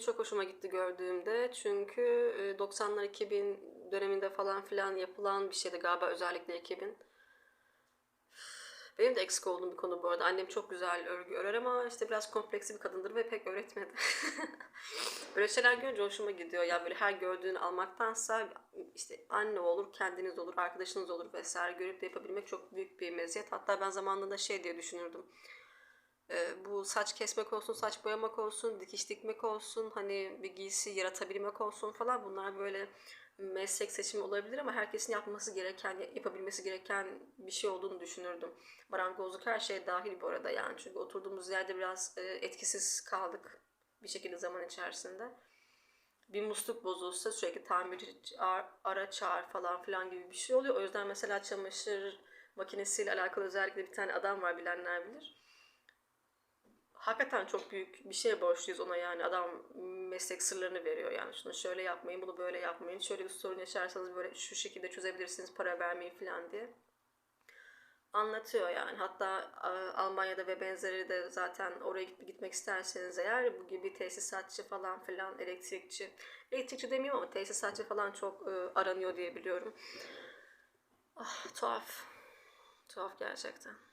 çok hoşuma gitti gördüğümde. Çünkü e, 90'lar 2000 döneminde falan filan yapılan bir şeydi galiba özellikle 2000. Benim de eksik olduğum bir konu bu arada. Annem çok güzel örgü örer ama işte biraz kompleksli bir kadındır ve pek öğretmedi. böyle şeyler görünce hoşuma gidiyor. Ya böyle her gördüğünü almaktansa işte anne olur, kendiniz olur, arkadaşınız olur vesaire görüp de yapabilmek çok büyük bir meziyet. Hatta ben zamanında şey diye düşünürdüm. Ee, bu saç kesmek olsun, saç boyamak olsun, dikiş dikmek olsun, hani bir giysi yaratabilmek olsun falan bunlar böyle meslek seçimi olabilir ama herkesin yapması gereken, yapabilmesi gereken bir şey olduğunu düşünürdüm. Marangozluk her şey dahil bu arada yani çünkü oturduğumuz yerde biraz e, etkisiz kaldık bir şekilde zaman içerisinde. Bir musluk bozulsa sürekli tamir ara çağır falan filan gibi bir şey oluyor. O yüzden mesela çamaşır makinesiyle alakalı özellikle bir tane adam var bilenler bilir hakikaten çok büyük bir şey borçluyuz ona yani. Adam meslek sırlarını veriyor yani. Şunu şöyle yapmayın bunu böyle yapmayın. Şöyle bir sorun yaşarsanız böyle şu şekilde çözebilirsiniz para vermeyin falan diye. Anlatıyor yani. Hatta Almanya'da ve benzeri de zaten oraya gitmek isterseniz eğer bu gibi tesisatçı falan filan elektrikçi. Elektrikçi demeyeyim ama tesisatçı falan çok aranıyor diye biliyorum. Ah tuhaf. Tuhaf gerçekten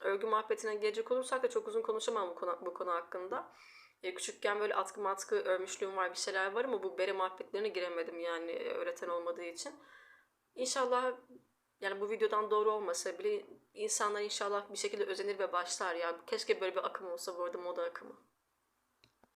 örgü muhabbetine gelecek olursak da çok uzun konuşamam bu konu, bu konu hakkında. E, küçükken böyle atkı matkı örmüşlüğüm var bir şeyler var ama bu bere muhabbetlerine giremedim yani öğreten olmadığı için. İnşallah yani bu videodan doğru olmasa bile insanlar inşallah bir şekilde özenir ve başlar ya. Keşke böyle bir akım olsa bu arada moda akımı.